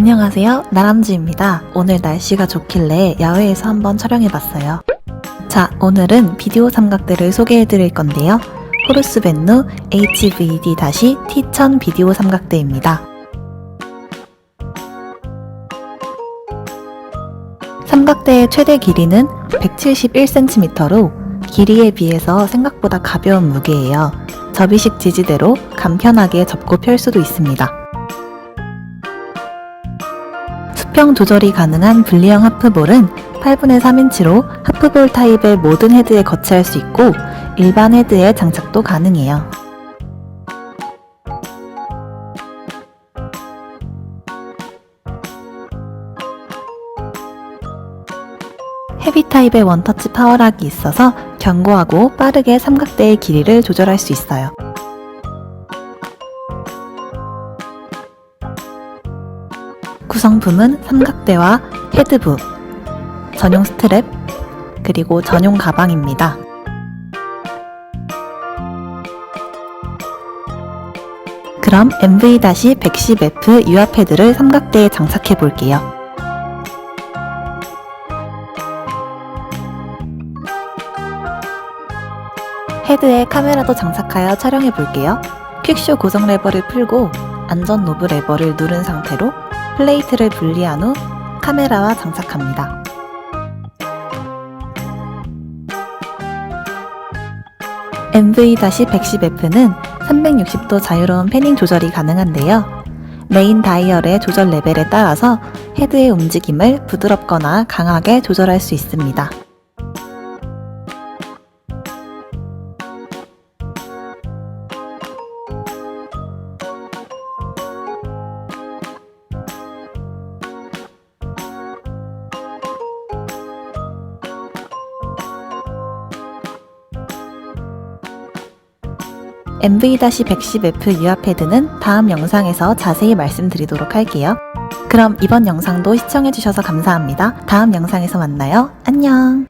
안녕하세요. 나람쥐입니다. 오늘 날씨가 좋길래 야외에서 한번 촬영해봤어요. 자, 오늘은 비디오 삼각대를 소개해드릴 건데요. 호르스 벤누 HVD-T1000 비디오 삼각대입니다. 삼각대의 최대 길이는 171cm로 길이에 비해서 생각보다 가벼운 무게예요. 접이식 지지대로 간편하게 접고 펼 수도 있습니다. 수평 조절이 가능한 분리형 하프볼은 8분의 3인치로 하프볼 타입의 모든 헤드에 거치할 수 있고 일반 헤드에 장착도 가능해요. 헤비 타입의 원터치 파워락이 있어서 견고하고 빠르게 삼각대의 길이를 조절할 수 있어요. 구성품은 삼각대와 헤드부, 전용 스트랩, 그리고 전용 가방입니다. 그럼 MV-110F 유압 헤드를 삼각대에 장착해 볼게요. 헤드에 카메라도 장착하여 촬영해 볼게요. 퀵쇼 고정 레버를 풀고 안전 노브 레버를 누른 상태로 플레이트를 분리한 후 카메라와 장착합니다. MV-110F는 360도 자유로운 패닝 조절이 가능한데요. 메인 다이얼의 조절 레벨에 따라서 헤드의 움직임을 부드럽거나 강하게 조절할 수 있습니다. MV-110F 유압 패드는 다음 영상에서 자세히 말씀드리도록 할게요. 그럼 이번 영상도 시청해주셔서 감사합니다. 다음 영상에서 만나요. 안녕!